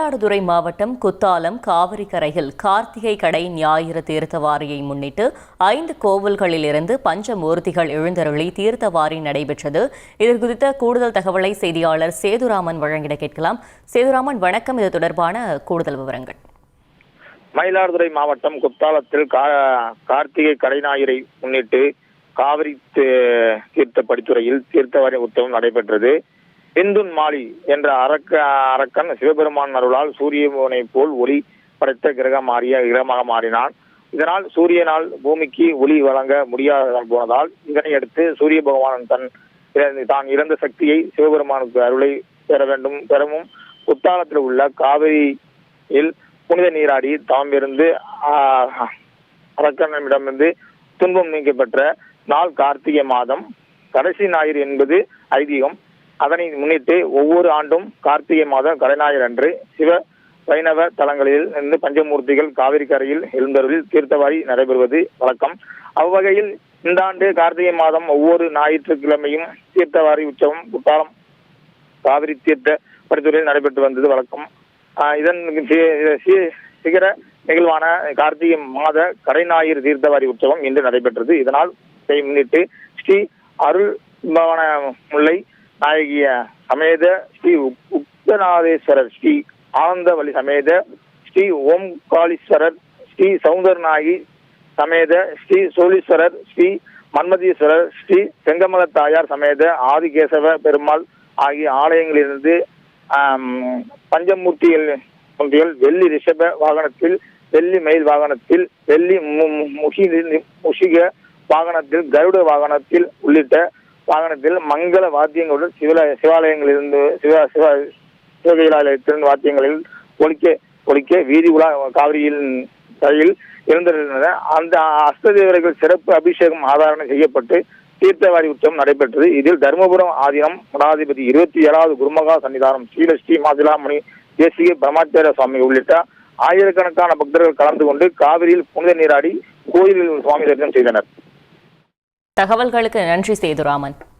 மயிலாடுதுறை மாவட்டம் குத்தாலம் காவிரி கரையில் கார்த்திகை கடை ஞாயிறு தீர்த்தவாரியை முன்னிட்டு ஐந்து கோவில்களிலிருந்து பஞ்சமூர்த்திகள் எழுந்தருளி தீர்த்தவாரி நடைபெற்றது. இது குறித்த கூடுதல் தகவலை செய்தியாளர் சேதுராமன் வழங்கிட கேட்கலாம். சேதுராமன் வணக்கம். இது தொடர்பான கூடுதல் விவரங்கள். மயிலாடுதுறை மாவட்டம் குத்தாலத்தில் கா- கார்த்திகை கடைஞாயிறை முன்னிட்டு காவிரி தீர்த்த படித்துறையில் தீர்த்தவாரி உற்சவம் நடைபெற்றது. பிந்துன் மாலி என்ற அரக்க அரக்கன் சிவபெருமான் அருளால் சூரியனை போல் ஒளி படைத்த கிரகம் மாறிய கிரகமாக மாறினான். இதனால் சூரியனால் பூமிக்கு ஒளி வழங்க முடியாத போனதால் இதனை அடுத்து சூரிய பகவான் தன் தான் இறந்த சக்தியை சிவபெருமானுக்கு அருளை பெற வேண்டும் பெறவும் குத்தாலத்தில் உள்ள காவிரியில் புனித நீராடி தாம் இருந்து அரக்கனிடமிருந்து துன்பம் நீக்கப்பெற்ற நாள் கார்த்திகை மாதம் கடைசி ஞாயிறு என்பது ஐதீகம். அதனை முன்னிட்டு ஒவ்வொரு ஆண்டும் கார்த்திகை மாதம் கலைநாயர் அன்று சிவ வைணவ தலங்களில் இருந்து பஞ்சமூர்த்திகள் காவிரி கரையில் எழுந்தருளில் தீர்த்தவாரி நடைபெறுவது வழக்கம். அவ்வகையில் இந்த ஆண்டு கார்த்திகை மாதம் ஒவ்வொரு ஞாயிற்றுக்கிழமையும் தீர்த்தவாரி உற்சவம் குற்றாலம் காவிரி தீர்த்த பரிந்துரையில் நடைபெற்று வந்தது வழக்கம். இதன் சிகர நிகழ்வான கார்த்திகை மாத கடைஞாயிறு தீர்த்தவாரி உற்சவம் இன்று நடைபெற்றது. இதனால் இதை முன்னிட்டு ஸ்ரீ அருள் முல்லை நாயகிய சமேத ஸ்ரீ உக்தநாதேஸ்வரர் ஸ்ரீ ஆனந்தவழி சமேத ஸ்ரீ ஓம்காளீஸ்வரர் ஸ்ரீ சவுந்தரநாயகி சமேத ஸ்ரீ சோழீஸ்வரர் ஸ்ரீ மன்மதீஸ்வரர் ஸ்ரீ செங்கமல தாயார் சமேத ஆதிகேசவ பெருமாள் ஆகிய ஆலயங்களிலிருந்து பஞ்சமூர்த்திகள் ஒன்றியல் வெள்ளி ரிஷப வாகனத்தில் வெள்ளி மயில் வாகனத்தில் வெள்ளி முஷிக வாகனத்தில் கருட வாகனத்தில் உள்ளிட்ட வாகனத்தில் மங்கள வாத்தியங்களுடன் சிவல சிவாலயங்களிலிருந்து சிவ சிவ சிவகையிலாலயத்தின் வாத்தியங்களில் ஒழிக்க ஒழிக்க வீதி உலா காவிரியில் தலையில் இருந்திருந்தன. அந்த அஷ்டதேவர்கள் சிறப்பு அபிஷேகம் ஆதாரணம் செய்யப்பட்டு தீர்த்தவாரி உற்சவம் நடைபெற்றது. இதில் தருமபுரம் ஆதீனம் மடாதிபதி இருபத்தி ஏழாவது குருமகா சன்னிதானம் ஸ்ரீலஸ்ரீ மாதிலாமணி தேசிய பிரமாச்சார சுவாமி உள்ளிட்ட ஆயிரக்கணக்கான பக்தர்கள் கலந்து கொண்டு காவிரியில் புனித நீராடி கோயிலில் சுவாமி தரிசனம் செய்தனர். தகவல்களுக்கு நன்றி சேதுராமன்.